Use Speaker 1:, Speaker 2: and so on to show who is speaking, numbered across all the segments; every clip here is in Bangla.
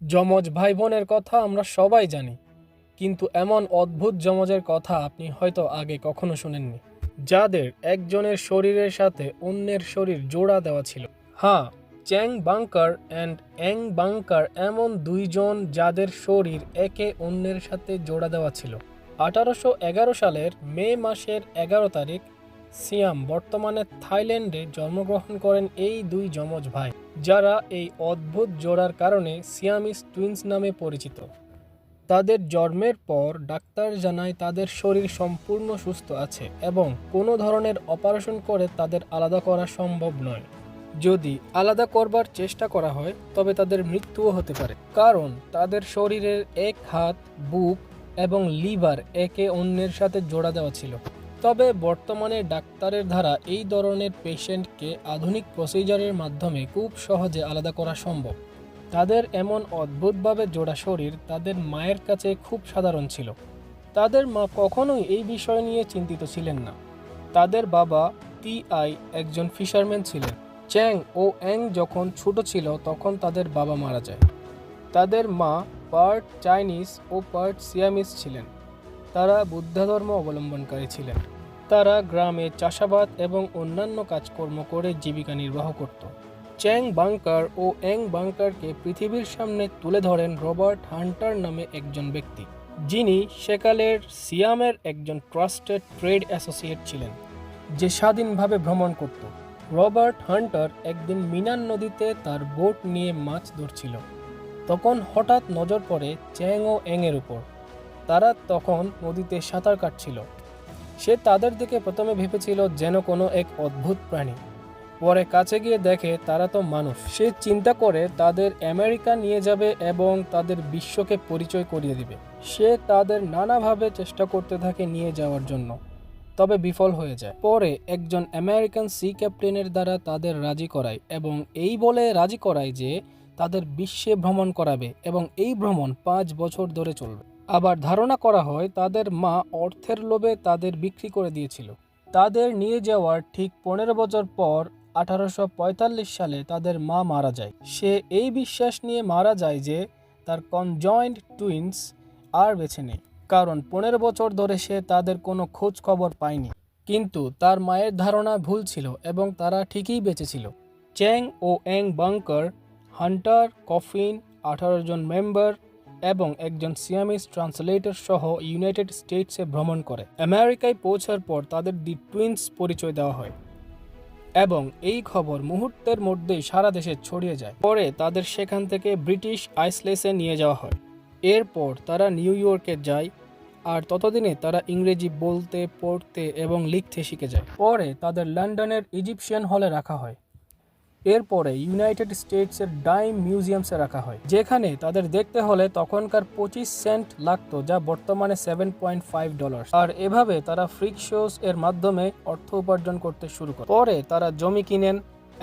Speaker 1: যমজ ভাই বোনের কথা আমরা সবাই জানি, কিন্তু এমন অদ্ভুত যমজের কথা আপনি হয়তো আগে কখনো শুনেননি, যাদের একজনের শরীরের সাথে অন্যের শরীর জোড়া দেওয়া ছিল। হ্যাঁ Chang Bunker and Eng Bunker এমন দুইজন যাদের শরীর একে অন্যের সাথে জোড়া দেওয়া ছিল। আঠারোশো এগারো সালের মে মাসের এগারো তারিখ সিয়াম বর্তমানে থাইল্যান্ডে জন্মগ্রহণ করেন এই দুই যমজ ভাই, যারা এই অদ্ভুত জোড়ার কারণে সিয়ামিস টুইন্স নামে পরিচিত। তাদের জন্মের পর ডাক্তার জানায় তাদের শরীর সম্পূর্ণ সুস্থ আছে এবং কোনো ধরনের অপারেশন করে তাদের আলাদা করা সম্ভব নয়। যদি আলাদা করবার চেষ্টা করা হয়, তবে তাদের মৃত্যুও হতে পারে, কারণ তাদের শরীরের এক হাত, বুক এবং লিভার একে অন্যের সাথে জোড়া দেওয়া ছিল। তবে বর্তমানে ডাক্তারের দ্বারা এই ধরনের পেশেন্টকে আধুনিক প্রসিজারের মাধ্যমে খুব সহজে আলাদা করা সম্ভব। তাদের এমন অদ্ভুতভাবে জোড়া শরীর তাদের মায়ের কাছে খুব সাধারণ ছিল। তাদের মা কখনোই এই বিষয় নিয়ে চিন্তিত ছিলেন না। তাদের বাবা টি আই একজন ফিশারম্যান ছিলেন। চ্যাং ও অ্যাং যখন ছোট ছিল তখন তাদের বাবা মারা যায়। তাদের মা পার্ট চাইনিজ ও পার্ট সিয়ামিস ছিলেন। তারা বুদ্ধ ধর্ম অবলম্বনকারী ছিলেন। তারা গ্রামে চাষাবাদ এবং অন্যান্য কাজকর্ম করে জীবিকা নির্বাহ করত। চ্যাং বাংকার ও অ্যাং বাংকারকে পৃথিবীর সামনে তুলে ধরেন রবার্ট হান্টার নামে একজন ব্যক্তি। যিনি সেকালের সিয়ামের একজন ট্রাস্টেড ট্রেড অ্যাসোসিয়েট ছিলেন, যে স্বাধীনভাবে ভ্রমণ করত। রবার্ট হান্টার একদিন মিনান নদীতে তার বোট নিয়ে মাছ ধরছিল। তখন হঠাৎ নজর পড়ে চ্যাং ও অ্যাংয়ের উপর। তারা তখন নদীতে সাঁতার কাটছিল। সে তাদের দিকে প্রথমে ভেবেছিল যেন কোনো এক অদ্ভুত প্রাণী। পরে কাছে গিয়ে দেখে তারা তো মানুষ। সে চিন্তা করে তাদের আমেরিকা নিয়ে যাবে এবং তাদের বিশ্বকে পরিচয় করিয়ে দিবে। সে তাদের নানাভাবে চেষ্টা করতে থাকে নিয়ে যাওয়ার জন্য। তবে বিফল হয়ে যায়। পরে একজন আমেরিকান সি ক্যাপ্টেনের দ্বারা তাদের রাজি করায় এবং এই বলে রাজি করায় যে তাদের বিশ্বে ভ্রমণ করাবে এবং এই ভ্রমণ পাঁচ বছর ধরে চলবে। আবার ধারণা করা হয় তাদের মা অর্থের লোভে তাদের বিক্রি করে দিয়েছিল। তাদের নিয়ে যাওয়ার ঠিক পনেরো বছর পর আঠারোশো পঁয়তাল্লিশ সালে তাদের মা মারা যায়। সে এই বিশ্বাস নিয়ে মারা যায় যে তার কনজয়েন্ট টুইন্স আর বেছে নেই। কারণ পনেরো বছর ধরে সে তাদের কোনো খোঁজ খবর পায়নি। কিন্তু তার মায়ের ধারণা ভুল ছিল এবং তারা ঠিকই বেঁচে ছিল চ্যাং ও অ্যাং বাংকার, হান্টার, কফিন, আঠারো জন মেম্বার এবং একজন সিয়ামিস ট্রান্সলেটর সহ ইউনাইটেড স্টেটসে ভ্রমণ করে। আমেরিকায় পৌঁছার পর তাদের দি টুইন্স পরিচয় দেওয়া হয় এবং এই খবর মুহূর্তের মধ্যেই সারা দেশে ছড়িয়ে যায়। পরে তাদের সেখান থেকে ব্রিটিশ আইসলেসে নিয়ে যাওয়া হয়। এরপর তারা নিউ ইয়র্কে যায় আর ততদিনে তারা ইংরেজি বলতে, পড়তে এবং লিখতে শিখে যায়। পরে তাদের লন্ডনের ইজিপশিয়ান হলে রাখা হয়। এরপরে ইউনাইটেড স্টেটসের ডাইম মিউজিয়ামসে রাখা হয়, যেখানে তাদের দেখতে হলে তখনকার পঁচিশ সেন্ট লাগতো যা বর্তমানে সেভেন পয়েন্ট ফাইভ ডলার আর এভাবে তারা ফ্রিক শোস এর মাধ্যমে অর্থ উপার্জন করতে শুরু করে। পরে তারা জমি কিনেন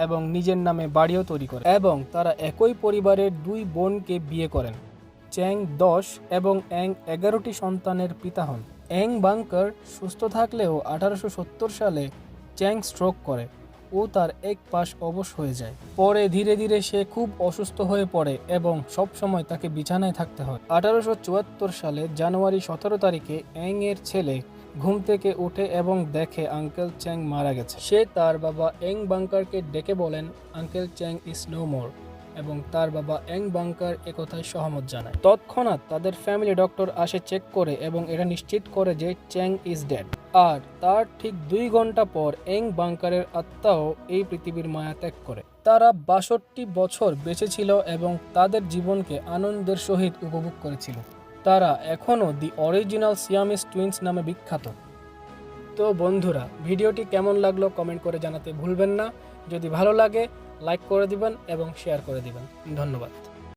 Speaker 1: এবং নিজের নামে বাড়িও তৈরি করে এবং তারা একই পরিবারের দুই বোনকে বিয়ে করেন। চ্যাং দশ এবং অ্যাং এগারোটি সন্তানের পিতা হন। অ্যাং বাংকার সুস্থ থাকলেও আঠারোশো সত্তর সালে চ্যাং স্ট্রোক করে। ও তার এক পাশ অবশ হয়ে যায়। পরে ধীরে ধীরে সে খুব অসুস্থ হয়ে পড়ে এবং সব সময় তাকে বিছানায় থাকতে হয়। আঠারোশো চুয়াত্তর সালে জানুয়ারি সতেরো তারিখে অ্যাং এর ছেলে ঘুম থেকে উঠে এবং দেখে আঙ্কেল চ্যাং মারা গেছে। সে তার বাবা এং বাংকারকে ডেকে বলেন, uncle Chang is no more. এবং তার বাবা অ্যাং বাংকার একথায় সহমত জানায়। তৎক্ষণাৎ তাদের ফ্যামিলি ডক্টর আসে চেক করে এবং এটা নিশ্চিত করে যে চ্যাং ইজ ডেড আর তার ঠিক দুই ঘণ্টা পর এং বাংকারের আত্মাও এই পৃথিবীর মায়া ত্যাগ করে। তারা বাষট্টি বছর বেঁচে ছিল এবং তাদের জীবনকে আনন্দের সহিত উপভোগ করেছিল। তারা এখনও দি অরিজিনাল সিয়ামিস টুইন্স নামে বিখ্যাত। তো বন্ধুরা, ভিডিওটি কেমন লাগল কমেন্ট করে জানাতে ভুলবেন না। যদি ভালো লাগে লাইক করে দিবেন এবং শেয়ার করে দিবেন। ধন্যবাদ।